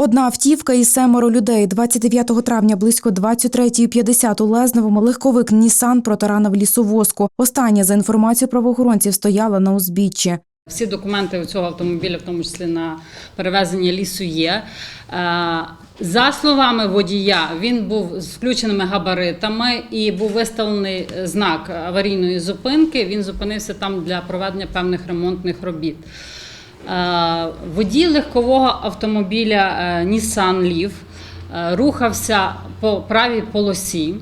Одна автівка і семеро людей. 29 травня близько 23.50 у Лезневому легковик Нісан протаранив лісовозку. Остання, за інформацією правоохоронців, стояла на узбіччі. Всі документи у цього автомобіля, в тому числі на перевезення лісу, є. Е, За словами водія, він був з включеними габаритами і був виставлений знак аварійної зупинки. Він зупинився там для проведення певних ремонтних робіт. Е, Водій легкового автомобіля е, Nissan Leaf е, рухався по правій полосі.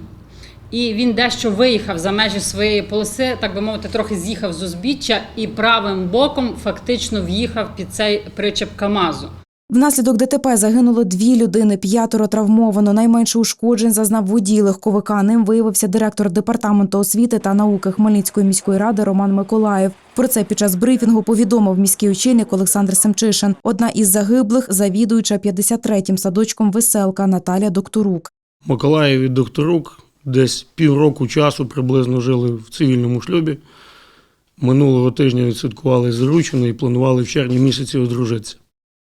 І він дещо виїхав за межі своєї полоси, так би мовити, трохи з'їхав з узбіччя і правим боком фактично в'їхав під цей причеп КАМАЗу. Внаслідок ДТП загинуло дві людини, п'ятеро травмовано. Найменше ушкоджень зазнав водій легковика. Ним виявився директор департаменту освіти та науки Хмельницької міської ради Роман Миколаїв. Про це під час брифінгу повідомив міський очільник Олександр Семчишин. Одна із загиблих завідуюча 53-м садочком веселка Наталя Докторук. Миколаїв і Докторук десь півроку часу приблизно жили в цивільному шлюбі. Минулого тижня відсвяткували заручено і планували в червні місяці одружитися.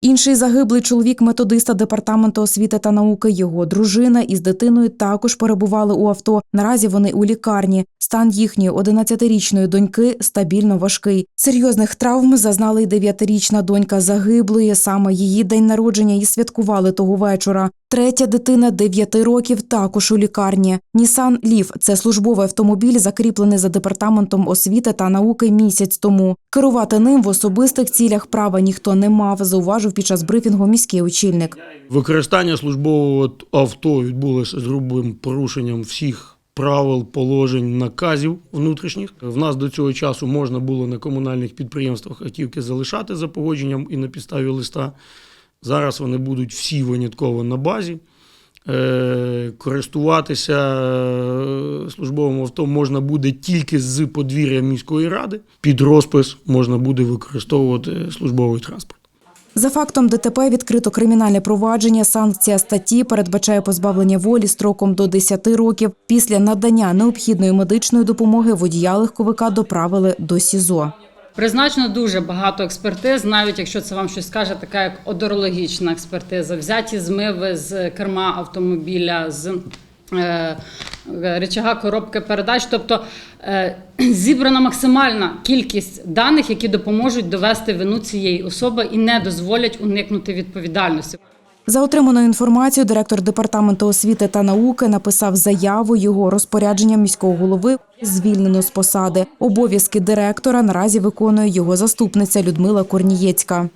Інший загиблий чоловік методиста департаменту освіти та науки. Його дружина із дитиною також перебували у авто. Наразі вони у лікарні. Стан їхньої 11-річної доньки стабільно важкий. Серйозних травм зазнала й 9-річна донька загиблої. Саме її день народження і святкували того вечора. Третя дитина 9 років також у лікарні. Нісан Лів це службовий автомобіль, закріплений за департаментом освіти та науки місяць тому. Керувати ним в особистих цілях права ніхто не мав, зауважив під час брифінгу міський очільник. Використання службового авто відбулося з грубим порушенням всіх правил, положень, наказів внутрішніх. В нас до цього часу можна було на комунальних підприємствах автівки залишати за погодженням і на підставі листа. Зараз вони будуть всі винятково на базі. Е, Користуватися е, службовим авто можна буде тільки з подвір'я міської ради. Під розпис можна буде використовувати службовий транспорт. За фактом ДТП відкрито кримінальне провадження. Санкція статті передбачає позбавлення волі строком до 10 років. Після надання необхідної медичної допомоги водія легковика доправили до СІЗО. Призначено дуже багато експертиз, навіть якщо це вам щось скаже, така як одорологічна експертиза, взяті змиви з керма автомобіля, з е, речага коробки передач. Тобто е, зібрана максимальна кількість даних, які допоможуть довести вину цієї особи і не дозволять уникнути відповідальності. За отриманою інформацією, директор департаменту освіти та науки написав заяву його розпорядженням міського голови звільнено з посади. Обов'язки директора наразі виконує його заступниця Людмила Корнієцька.